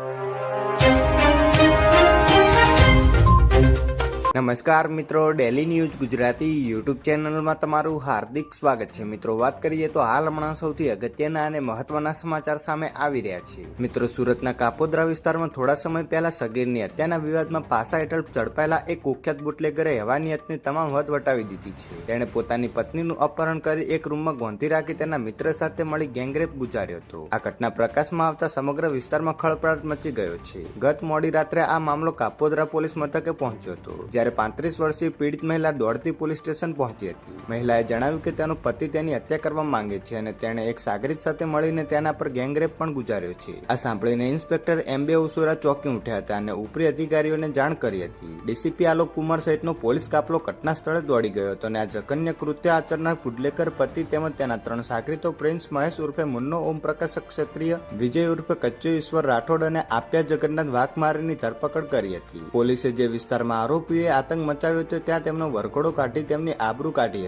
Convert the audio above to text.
you. નમસ્કાર મિત્રો daily news Gujarati YouTube ચેનલમાં તમારું હાર્દિક સ્વાગત છે. મિત્રો, વાત કરીએ તો હાલ હમણાં સૌથી અગત્યના અને મહત્વના સમાચાર સામે આવી રહ્યા છે. મિત્રો, સુરતના કાપોદ્રા વિસ્તારમાં થોડા સમય પહેલા સગીરની હત્યાના વિવાદમાં પાસા હેઠળ ઝડપાયેલા એક કુખ્યાત બુટલેગરે હવાનિયતની તમામ હદ વટાવી દીધી છે. તેણે પોતાની પત્નીનું અપહરણ કરી એક રૂમમાં ગોંધી રાખી તેના મિત્ર સાથે મળી ગેંગરેપ ગુજાર્યો હતો. આ ઘટના પ્રકાશમાં આવતા સમગ્ર વિસ્તારમાં ખળભળાટ મચી ગયો છે. ગત મોડી રાત્રે આ મામલો કાપોદ્રા પોલીસ મથકે પહોંચ્યો હતો. જ્યારે પાંત્રીસ વર્ષીય પીડિત મહિલા દોડતી પોલીસ સ્ટેશન પહોંચી હતી. મહિલાએ જણાવ્યું કે તેનો પતિ તેની હત્યા કરવા માંગે છે અને તેણે એક સાગરીત સાથે મળીને તેના પર ગેંગરેપ પણ ગુજાર્યો છે. આ સાંભળીને ઇન્સ્પેક્ટર એમ બે ઉસુરા ચોંકી ઉઠ્યા હતા અને ઉપરી અધિકારીઓને જાણ કરી હતી. ડીસીપી આલોક કુમાર સહિતનો પોલીસ કાફલો ઘટના સ્થળે દોડી ગયો હતો અને આ જઘન્ય કૃત્ય આચરનાર પુડલેકર પતિ તેમજ તેના ત્રણ સાગરીતો પ્રિન્સ મહેશ ઉર્ફે મુન્નો ઓમ પ્રકાશ ક્ષત્રિય, વિજય ઉર્ફે કચ્ચો ઈશ્વર રાઠોડ અને આપ્યા જગન્નાથ વાઘમારીની ધરપકડ કરી હતી. પોલીસે જે વિસ્તારમાં આરોપીએ આતંક મચાવ્યો હતો ત્યાં તેમનો વરઘોડો કાઢી તેમની આબરૂ કાઢી